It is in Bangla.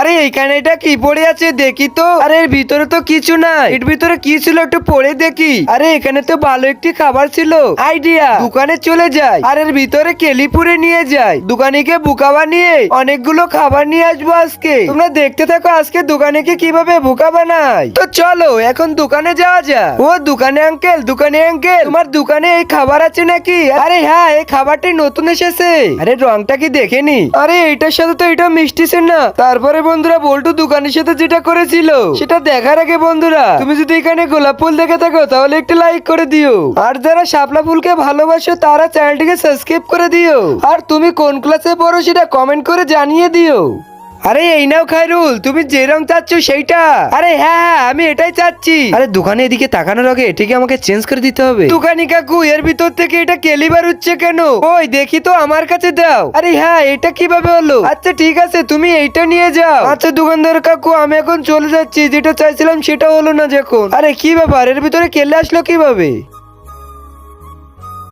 আরে, এইখানে এটা কি পড়ে আছে? দেখি তো। আরে, এর ভিতরে তো কিছু নাই। এর ভিতরে কি ছিল একটু পড়ে দেখি। আরে, এখানে তো ভালো একটি খাবার ছিল। আইডিয়া, দোকানে চলে যায় আর এর ভিতরে কেলিপুরে নিয়ে যায় দোকানে গিয়ে বুকা বানিয়ে অনেকগুলো খাবার নিয়ে আসব আজকে। তোমরা দেখতে থাকো আজকে দোকানে গিয়ে কীভাবে বুকা বানাই। তো চলো, এখন দোকানে যাওয়া যাক। ও, দোকানে আঙ্কেল দোকানে আঙ্কেল তোমার দোকানে এই খাবার আছে নাকি? আরে হ্যাঁ এই খাবারটি নতুন এসেছে। আরে, রংটা কি দেখেনি আরে এটার সাথে তো এটা মিশতেছে না। তারপরে বন্ধুরা বল্টু দোকানের সাথে যেটা করেছিল, সেটা দেখার আগে বন্ধুরা, তুমি যদি এখানে গোলাপ ফুল দেখে থাকো, তাহলে একটু লাইক করে দিও। আর যারা শাপলা ফুলকে ভালোবাসো, তারা চ্যানেলটিকে সাবস্ক্রাইব করে দিও। আর তুমি কোন ক্লাসে পড়ো, সেটা কমেন্ট করে জানিয়ে দিও। আরে, এই নাও খাইরুল তুমি যে রং চাচ্ছ সেইটা। আরে হ্যাঁ হ্যাঁ আমি এটাই চাচ্ছি। আরে, দোকানে এদিকে তাকানোর আগে এটাকে আমাকে চেঞ্জ করে দিতে হবে। দোকানি কাকু, এর ভিতর থেকে এটা কেলিবার হচ্ছে কেন? ওই, দেখি তো, আমার কাছে দাও। আরে হ্যাঁ এটা কীভাবে হলো? আচ্ছা ঠিক আছে, তুমি এইটা নিয়ে যাও। আচ্ছা দোকানদার কাকু, আমি এখন চলে যাচ্ছি। যেটা চাইছিলাম সেটা হলো না যখন। আরে, কি ব্যাপার? এর ভিতরে কেলে আসলো কীভাবে?